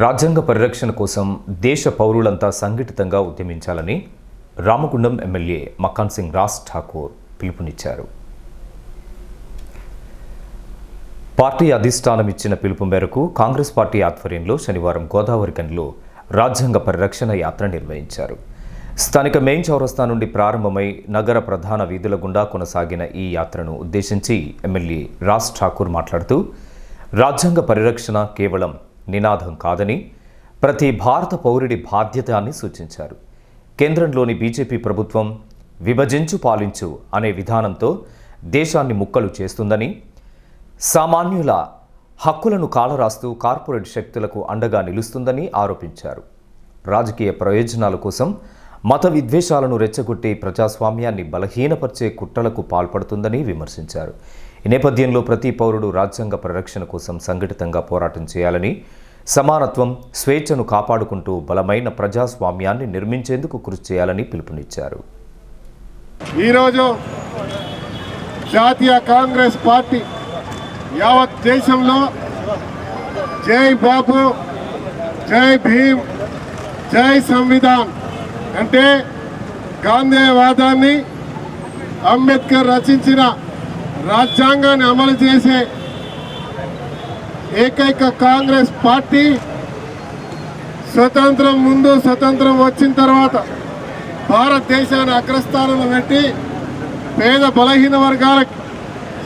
రాజ్యాంగ పరిరక్షణ కోసం దేశ పౌరులంతా సంఘటితంగా ఉద్యమించాలని రామగుండం ఎమ్మెల్యే మకాన్ సింగ్ రాజ్ ఠాకూర్ పిలుపునిచ్చారు. పార్టీ అధిష్టానం ఇచ్చిన పిలుపు మేరకు కాంగ్రెస్ పార్టీ ఆధ్వర్యంలో శనివారం గోదావరి గనిలో రాజ్యాంగ పరిరక్షణ యాత్ర నిర్వహించారు. స్థానిక మెయిన్ చౌరస్తా నుండి ప్రారంభమై నగర ప్రధాన వీధుల గుండా కొనసాగిన ఈ యాత్రను ఉద్దేశించి ఎమ్మెల్యే రాజ్ ఠాకూర్ మాట్లాడుతూ రాజ్యాంగ పరిరక్షణ కేవలం నినాదం కాదని ప్రతి భారత పౌరుడి బాధ్యత అని సూచించారు. కేంద్రంలోని బీజేపీ ప్రభుత్వం విభజించు పాలించు అనే విధానంతో దేశాన్ని ముక్కలు చేస్తుందని సామాన్యుల హక్కులను కాలరాస్తూ కార్పొరేట్ శక్తులకు అండగా నిలుస్తుందని ఆరోపించారు. రాజకీయ ప్రయోజనాల కోసం మత విద్వేషాలను రెచ్చగొట్టి ప్రజాస్వామ్యాన్ని బలహీనపరిచే కుట్రలకు పాల్పడుతుందని విమర్శించారు. ఈ నేపథ్యంలో ప్రతి పౌరుడు రాజ్యాంగ పరిరక్షణ కోసం సంఘటితంగా పోరాటం చేయాలని సమానత్వం స్వేచ్ఛను కాపాడుకుంటూ బలమైన ప్రజాస్వామ్యాన్ని నిర్మించేందుకు కృషి చేయాలని పిలుపునిచ్చారు. ఈరోజు జాతీయ కాంగ్రెస్ పార్టీ యావత్ దేశంలో జై బాబు జై భీమ్ జై సంవిధాన్ అంటే గాంధేయవాదాన్ని అంబేద్కర్ రచించిన రాజ్యాంగాన్ని అమలు చేసే ఏకైక కాంగ్రెస్ పార్టీ స్వతంత్రం ముందు స్వతంత్రం వచ్చిన తర్వాత భారతదేశాన్ని అగ్రస్థానంలో పెట్టి పేద బలహీన వర్గాలకు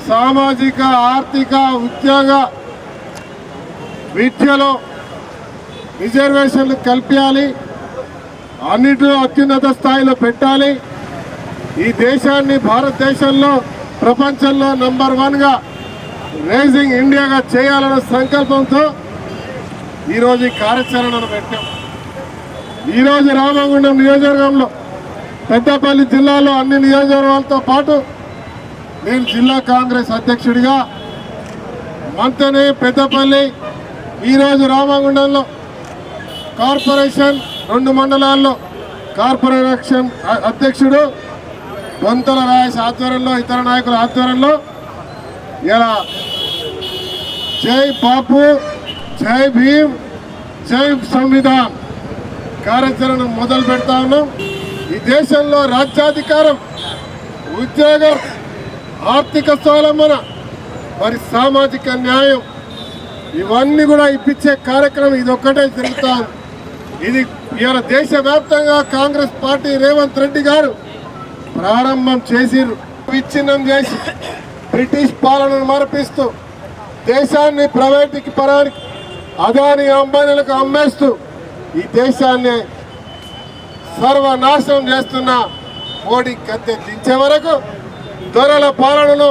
సామాజిక ఆర్థిక ఉద్యోగ విద్యలో రిజర్వేషన్లు కల్పించాలి. అన్నిటిలో అత్యున్నత స్థాయిలో పెట్టాలి. ఈ దేశాన్ని భారతదేశంలో ప్రపంచంలో నంబర్ వన్గా రేజింగ్ ఇండియాగా చేయాలన్న సంకల్పంతో ఈరోజు ఈ కార్యాచరణను పెట్టాం. ఈరోజు రామగుండం నియోజకవర్గంలో పెద్దపల్లి జిల్లాలో అన్ని నియోజకవర్గాలతో పాటు నేను జిల్లా కాంగ్రెస్ అధ్యక్షుడిగా మంతని పెద్దపల్లి ఈరోజు రామగుండంలో కార్పొరేషన్ రెండు మండలాల్లో కార్పొరేషన్ అధ్యక్షుడు బొంతల రాయస్ ఆధ్వర్యంలో ఇతర నాయకుల ఆధ్వర్యంలో ఇలా జై బాపు జై భీమ్ జై సంవిధాన్. కార్యాచరణ మొదలు పెడతా ఉన్నాం. ఈ దేశంలో రాజ్యాధికారం ఉద్యోగం ఆర్థిక స్వావలంబన మరి సామాజిక న్యాయం ఇవన్నీ కూడా ఇప్పించే కార్యక్రమం ఇది ఒక్కటే జరుగుతా ఇది ఇవాళ దేశవ్యాప్తంగా కాంగ్రెస్ పార్టీ రేవంత్ రెడ్డి గారు ప్రారంభం చేసిరు విచ్ఛిన్నం చేసి బ్రిటిష్ పాలనను మరపిస్తూ దేశాన్ని ప్రైవేటుకి పరానికి అదాని అంబానీలకు అమ్మేస్తూ ఈ దేశాన్ని సర్వనాశనం చేస్తున్న మోడీ గద్దె దించే వరకు దొరల పాలనను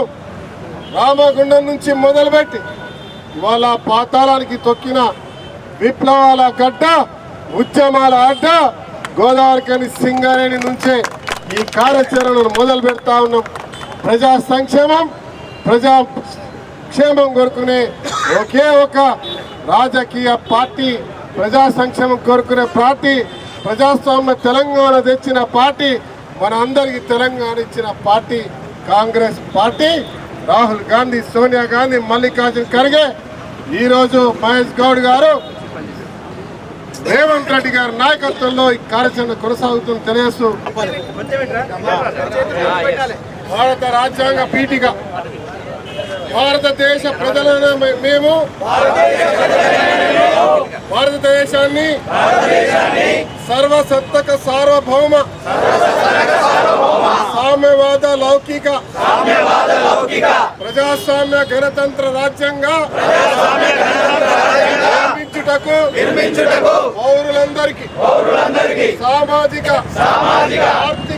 రామగుండం నుంచి మొదలుపెట్టి ఇవాళ పాతాళానికి తొక్కిన విప్లవాల గడ్డ ఉద్యమాల అడ్డ గోదావరికని సింగరేణి నుంచే ఈ కార్యాచరణను మొదలు పెడతా ఉన్నాం. ప్రజా సంక్షేమం ప్రజా క్షేమం కోరుకునే ఒకే ఒక రాజకీయ పార్టీ ప్రజా సంక్షేమం కోరుకునే పార్టీ ప్రజాస్వామ్య తెలంగాణ తెచ్చిన పార్టీ మన అందరికి తెలంగాణ ఇచ్చిన పార్టీ కాంగ్రెస్ పార్టీ రాహుల్ గాంధీ సోనియా గాంధీ మల్లికార్జున్ ఖర్గే ఈరోజు మహేష్ గౌడ్ గారు రేవంత్ రెడ్డి గారి నాయకత్వంలో ఈ కార్యాచరణ కొనసాగుతుంది తెలియజేస్తూ భారత రాజ్యాంగ పీఠిక భారతదేశ ప్రజలైన మేము భారతదేశాన్ని సర్వసత్తక సార్వభౌమ సామ్యవాద లౌకిక ప్రజాస్వామ్య గణతంత్ర రాజ్యంగా నిర్మించుటకు పౌరులందరికీ సామాజిక ఆర్థిక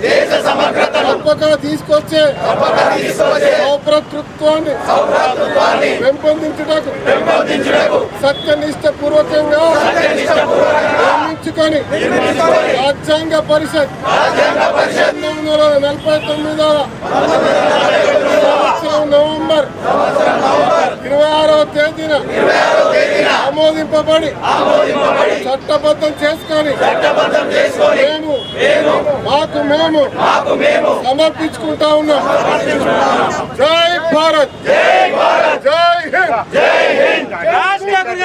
దేశ సమగ్రతను తప్పక తీసుకొచ్చే సౌభ్రతృత్వాన్ని పెంపొందించుటకు సత్యనిష్ట పూర్వకంగా నిర్మించుకొని రాజ్యాంగ పరిషత్ పంతొమ్మిది వందల నలభై తొమ్మిదవ ఆమోదింపబడి చట్టబద్ధం చేసుకొని మేము మాకు మేము సమర్పించుకుంటా ఉన్నాం. జై భారత్. జై హింద్.